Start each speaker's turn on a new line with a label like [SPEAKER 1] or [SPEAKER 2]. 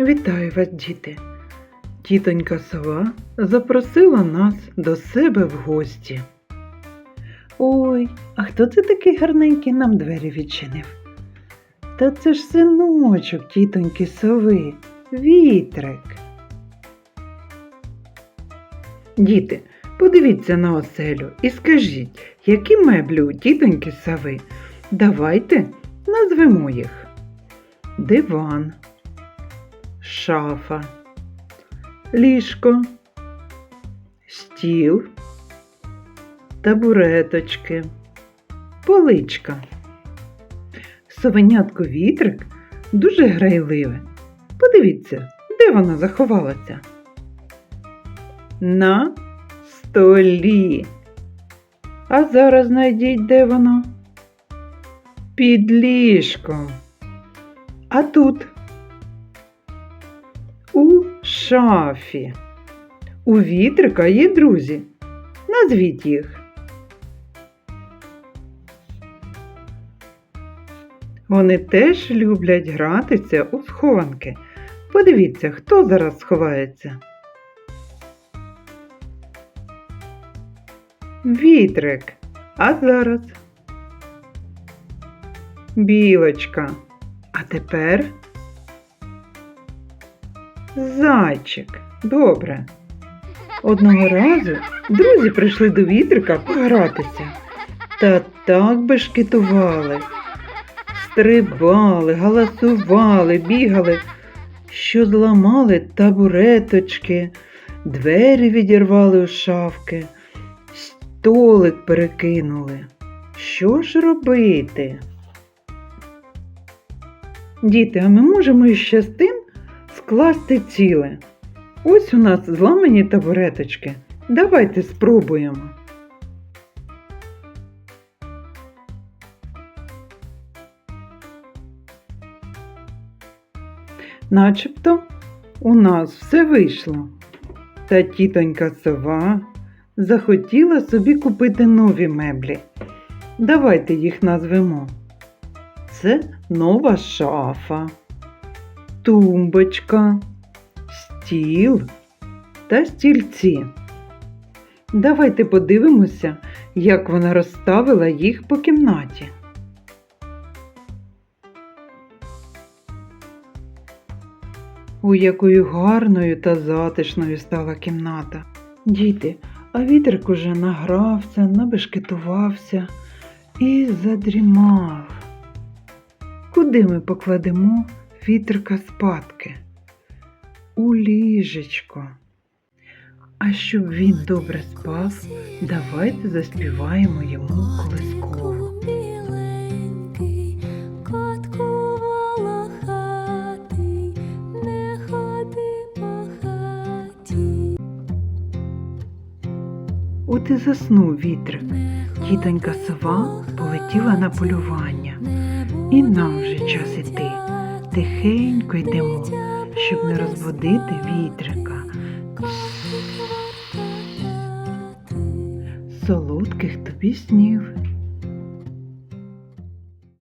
[SPEAKER 1] Вітаю вас, діти! Тітонька сова запросила нас до себе в гості. Ой, а хто це такий гарненький нам двері відчинив? Та це ж синочок тітоньки сови, вітрик. Діти, подивіться на оселю і скажіть, які меблі у тітоньки сови? Давайте назвемо їх. Диван, шафа, ліжко, стіл, табуреточки, поличка. Совенятко вітрик дуже грайливе. Подивіться, де вона заховалася? На столі. А зараз знайдіть, де воно? Під ліжком. А тут у шафі. У вітрика є друзі. Назвіть їх. Вони теж люблять гратися у схованки. Подивіться, хто зараз сховається. Вітрик. А зараз білочка. А тепер зайчик. Добре. Одного разу друзі прийшли до вітрика погратися. Та так бешкетували, стрибали, галасували, бігали, що зламали табуреточки, двері відірвали у шафки, столик перекинули. Що ж робити? Діти, а ми можемо іще з тим скласти ціле. Ось у нас зламані табуреточки. Давайте спробуємо. Начебто у нас все вийшло. Та тітонька сова захотіла собі купити нові меблі. Давайте їх назвемо. Це нова шафа, тумбочка, стіл та стільці. Давайте подивимося, як вона розставила їх по кімнаті. У якою гарною та затишною стала кімната. Діти, а вітрик уже награвся, набешкетувався і задрімав. Куди ми покладемо вітрика спадки? У ліжечко. А щоб він добре спав, давайте заспіваємо йому колискову. От і заснув вітрик. Тітонька сова полетіла на полювання. І нам вже час іти. Тихенько йдемо, щоб не розбудити вітрика. Солодких тобі снів